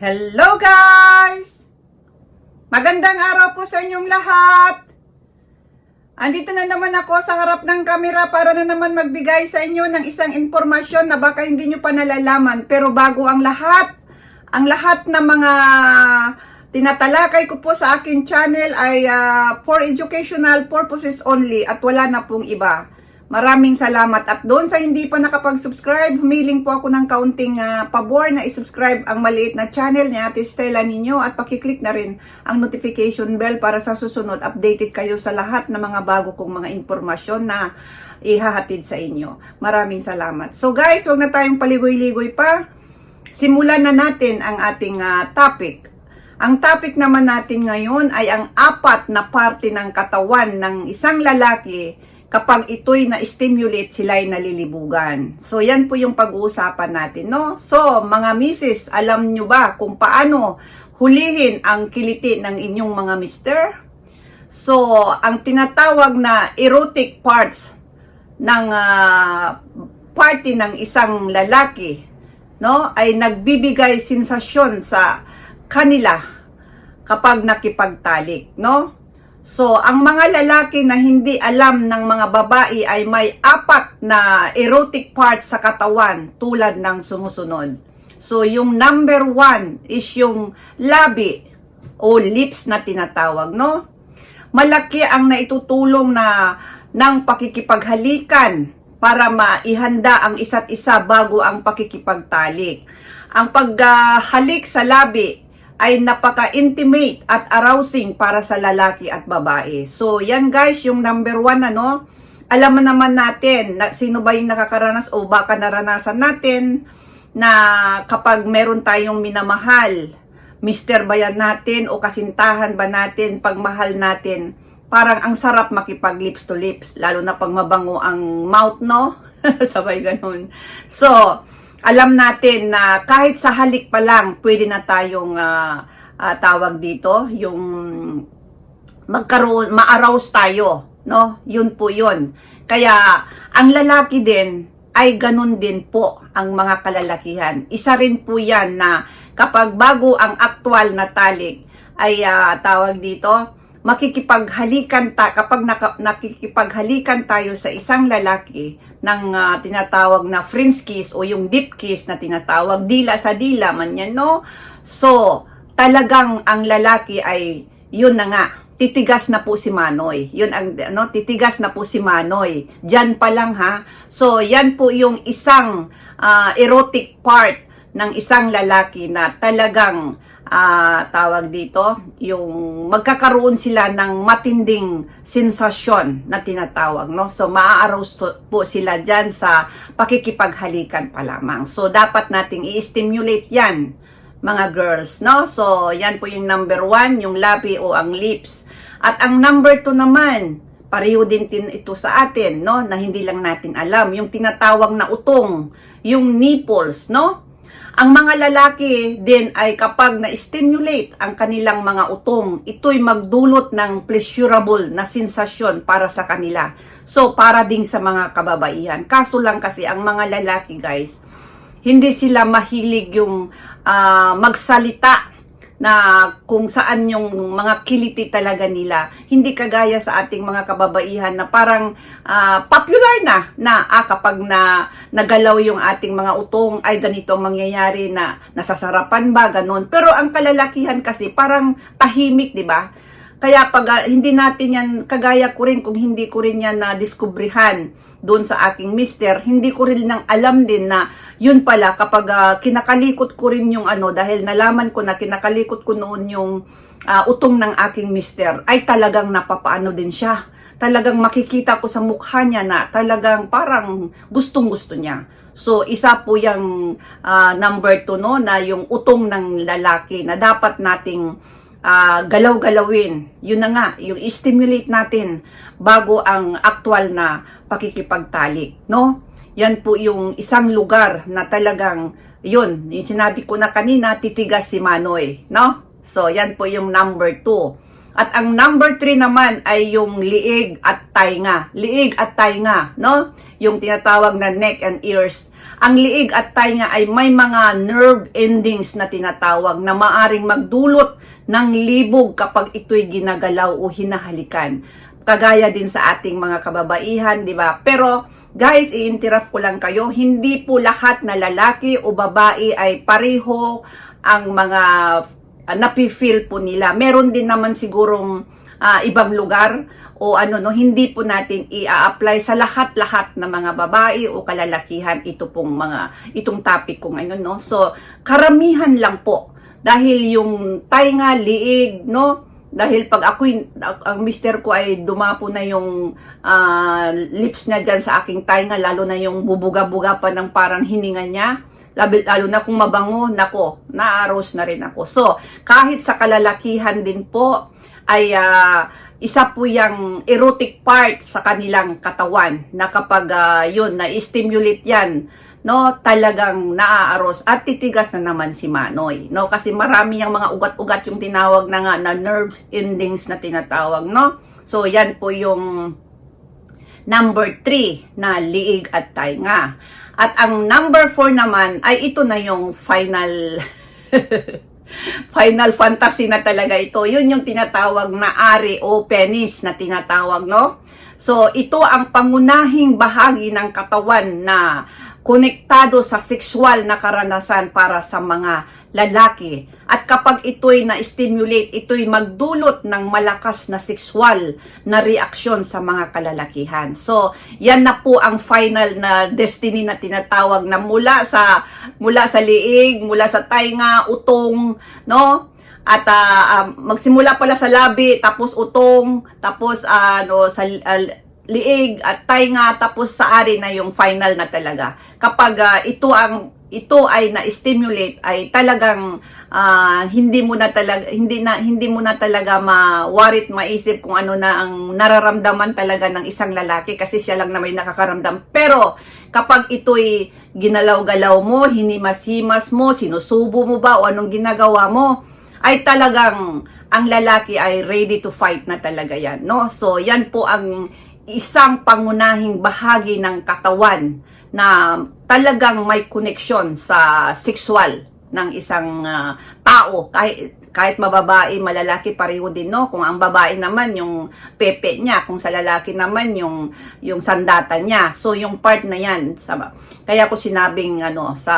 Hello guys! Magandang araw po sa inyong lahat! Andito na naman ako sa harap ng kamera para na naman magbigay sa inyo ng isang informasyon na baka hindi nyo pa nalalaman. Pero bago ang lahat, ang lahat ng mga tinatalakay ko po sa akin channel ay ah, for educational purposes only at wala na pong iba. Maraming salamat. At doon sa hindi pa nakapag-subscribe, humiling po ako ng kaunting ah, pabor na isubscribe ang maliit na channel ni Ate Stella ninyo at pakiclick na rin ang notification bell para sa susunod updated kayo sa lahat ng mga bago kong mga impormasyon na ihahatid sa inyo. Maraming salamat. So guys, huwag na tayong paligoy-ligoy pa. Simulan na natin ang ating ah, topic. Ang topic naman natin ngayon ay ang apat na parte ng katawan ng isang lalaki kapag ito'y na-stimulate sila ay nalilibugan. So, yan po yung pag-uusapan natin, no? So, mga misis, alam nyo ba kung paano hulihin ang kiliti ng inyong mga mister? So, ang tinatawag na erotic parts ng ah, party ng isang lalaki, no, ay nagbibigay sensasyon sa kanila kapag nakipagtalik, no? So, ang mga lalaki na hindi alam ng mga babae ay may apat na erotic parts sa katawan tulad ng sumusunod. So, yung number one is yung labi o lips na tinatawag, no? Malaki ang naitutulong na ng pakikipaghalikan para maihanda ang isa't isa bago ang pakikipagtalik. Ang paghalik sa labi ay napaka-intimate at arousing para sa lalaki at babae. So, yan guys, yung number one, ano, alam naman natin na sino ba yung nakakaranas o baka naranasan natin na kapag meron tayong minamahal, mister ba yan natin o kasintahan ba natin, pagmahal natin, parang ang sarap makipag lips to lips, lalo na pag mabango ang mouth, no? Sabay ganun. So, alam natin na kahit sa halik pa lang, pwede na tayong ah, ah, tawag dito, yung magkaroon, ma-arouse tayo, no? Yun po yun. Kaya, ang lalaki din, ay ganun din po ang mga kalalakihan. Isa rin po yan na kapag bago ang aktwal na talik, ay ah, tawag dito, makikipaghalikan ta kapag naka, nakikipaghalikan tayo sa isang lalaki ng ah, tinatawag na French kiss o yung deep kiss na tinatawag dila sa dila man yan no? So talagang ang lalaki ay yun na nga titigas na po si Manoy. Yun ang ano titigas na po si Manoy. Diyan pa lang ha? So yan po yung isang ah, erotic part ng isang lalaki na talagang ah, tawag dito, yung magkakaroon sila ng matinding sensasyon na tinatawag, no? So, maa-arouse po sila dyan sa pakikipaghalikan pa lamang. So, dapat nating i-stimulate yan, mga girls, no? So, yan po yung number one, yung labi o ang lips. At ang number two naman, pareho din tin ito sa atin, no? Na hindi lang natin alam. Yung tinatawag na utong, yung nipples, no? Ang mga lalaki din ay kapag na-stimulate ang kanilang mga utong, ito'y magdulot ng pleasurable na sensasyon para sa kanila. So, para ding sa mga kababaihan. Kaso lang kasi ang mga lalaki guys, hindi sila mahilig yung ah, magsalita na kung saan yung mga kiliti talaga nila. Hindi kagaya sa ating mga kababaihan na parang ah, popular na na ah, kapag na nagalaw yung ating mga utong ay ganito ang mangyayari na nasasarapan ba ganon. Pero ang kalalakihan kasi parang tahimik, 'di ba? Kaya pag ah, hindi natin yan, kagaya ko rin kung hindi ko rin yan na diskubrihan doon sa aking mister, hindi ko rin nang alam din na yun pala kapag ah, kinakalikot ko rin yung ano, dahil nalaman ko na kinakalikot ko noon yung ah, utong ng aking mister, ay talagang napapaano din siya. Talagang makikita ko sa mukha niya na talagang parang gustong gusto niya. So, isa po yung ah, number two, no, na yung utong ng lalaki na dapat nating ah, galaw-galawin. Yun na nga, yung stimulate natin bago ang aktual na pakikipagtalik, no? Yan po yung isang lugar na talagang, yun, yung sinabi ko na kanina, titigas si Manoy, no? So, yan po yung number two. At ang number 3 naman ay yung liig at tainga. Liig at tainga, no? Yung tinatawag na neck and ears. Ang liig at tainga ay may mga nerve endings na tinatawag na maaring magdulot ng libog kapag ito'y ginagalaw o hinahalikan. Kagaya din sa ating mga kababaihan, di ba? Pero guys, i-interrupt ko lang kayo, hindi po lahat na lalaki o babae ay pareho ang mga uh, napi-feel po nila. Meron din naman sigurong ah, ibang lugar o ano no, hindi po natin i-apply sa lahat-lahat na mga babae o kalalakihan ito pong mga itong topic ko ngayon no. So, karamihan lang po dahil yung tainga, liig, no, dahil pag ako ang mister ko ay dumapo na yung ah, lips niya dyan sa aking tainga, lalo na yung bubuga-buga pa ng parang hininga niya, lalo, lalo na kung mabango, nako, naaros na rin ako. So, kahit sa kalalakihan din po, ay ah, isa po yung erotic part sa kanilang katawan na kapag ah, yun, na-stimulate yan, no, talagang naaaros at titigas na naman si Manoy, no, kasi marami yung mga ugat-ugat yung tinawag na nga na nerves endings na tinatawag, no. So, yan po yung number 3 na liig at tainga. At ang number 4 naman ay ito na yung final final fantasy na talaga ito. Yun yung tinatawag na ari o penis na tinatawag, no? So, ito ang pangunahing bahagi ng katawan na konektado sa sexual na karanasan para sa mga lalaki. At kapag ito'y na-stimulate, ito'y magdulot ng malakas na sexual na reaksyon sa mga kalalakihan. So, yan na po ang final na destiny na tinatawag na mula sa mula sa liig, mula sa tainga, utong, no? At ah, ah, magsimula pala sa labi, tapos utong, tapos ano sa ah, liig at tainga tapos sa ari na yung final na talaga. Kapag ah, ito ang ito ay na-stimulate ay talagang ah, hindi mo na talaga hindi na hindi mo na talaga ma-worried maisip kung ano na ang nararamdaman talaga ng isang lalaki kasi siya lang na may nakakaramdam. Pero kapag ito'y ginalaw-galaw mo, hinimas-himas mo, sinusubo mo ba o anong ginagawa mo, ay talagang ang lalaki ay ready to fight na talaga yan, no? So, yan po ang isang pangunahing bahagi ng katawan na talagang may koneksyon sa sexual ng isang ah, tao. Kahit kahit mababae, malalaki pareho din no? Kung ang babae naman yung pepe niya. Kung sa lalaki naman yung yung sandata niya. So yung part na yan sa kaya ko sinabing ano sa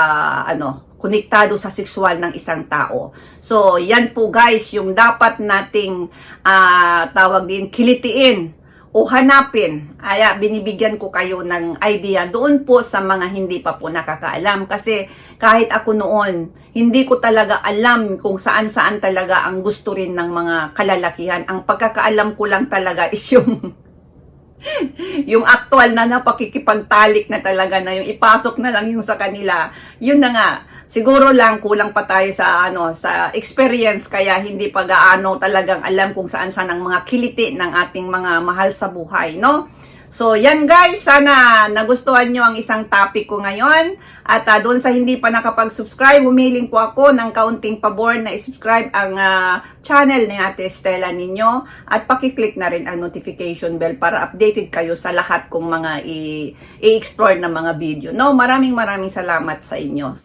ano konektado sa sexual ng isang tao. So, yan po guys, yung dapat nating ah, tawag din, kilitiin o hanapin. Kaya binibigyan ko kayo ng idea doon po sa mga hindi pa po nakakaalam. Kasi kahit ako noon, hindi ko talaga alam kung saan-saan talaga ang gusto rin ng mga kalalakihan. Ang pagkakaalam ko lang talaga is yung yung actual na napakikipagtalik na talaga na yung ipasok na lang yung sa kanila. Yun na nga, siguro lang kulang pa tayo sa ano sa experience kaya hindi pa gaano talagang alam kung saan saan ang mga kiliti ng ating mga mahal sa buhay, no? So, yan guys, sana nagustuhan nyo ang isang topic ko ngayon. At ah, doon sa hindi pa nakapag-subscribe, humiling po ako ng kaunting pabor na i-subscribe ang ah, channel ni Ate Stella ninyo. At pakiclick na rin ang notification bell para updated kayo sa lahat kong mga i-explore na mga video. No, maraming maraming salamat sa inyo.